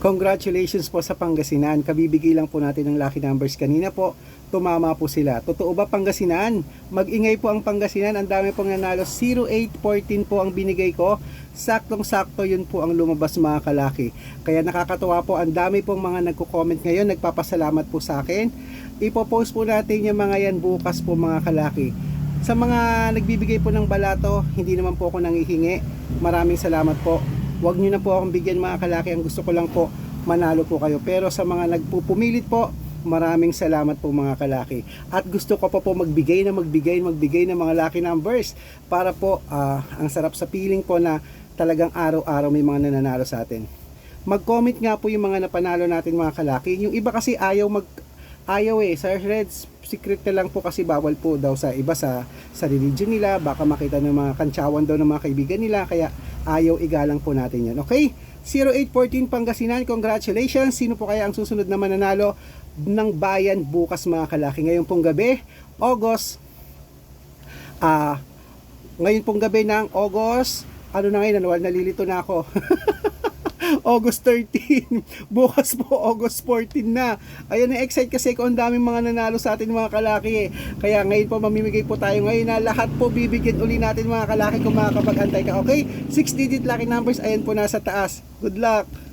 Congratulations po sa Pangasinan. Kabibigay lang po natin ng lucky numbers kanina po. Tumama po sila. Totoo ba Pangasinan? Mag-ingay po ang Pangasinan. Ang dami pong nanalo. 0814 po ang binigay ko. Saktong-sakto yun po ang lumabas mga kalaki. Kaya nakakatuwa po. Ang dami pong mga nagko-comment ngayon. Nagpapasalamat po sa akin. Ipopost po natin yung mga yan bukas po mga kalaki. Sa mga nagbibigay po ng balato, hindi naman po ako nangihingi. Maraming salamat po. Huwag nyo na po akong bigyan mga kalaki. Ang gusto ko lang po, manalo po kayo. Pero sa mga nagpupumilit po, maraming salamat po mga kalaki. At gusto ko pa po magbigay na magbigay, magbigay ng mga lucky numbers para po ah, ang sarap sa feeling po na talagang araw-araw may mga nananalo sa atin. Mag-comment nga po yung mga napanalo natin mga kalaki. Yung iba kasi ayaw mag ayaw eh sa Reds secret na lang po kasi bawal po daw sa iba sa sa religion nila baka makita ng mga kantsawan daw ng mga kaibigan nila kaya ayaw igalang po natin yun. Okay? 0814 Pangasinan congratulations. Sino po kaya ang susunod na mananalo ng bayan bukas mga kalaki? Ngayon pong gabi August ah ngayon pong gabi ng August ano na ngayon? Nalilito na ako August 13. Bukas po, August 14 na. Ayan, na-excite kasi ko ang daming mga nanalo sa atin mga kalaki eh. Kaya ngayon po, mamimigay po tayo ngayon na lahat po bibigyan uli natin mga kalaki kung makakapag-antay ka. Okay? 6 digit lucky numbers, ayan po nasa taas. Good luck!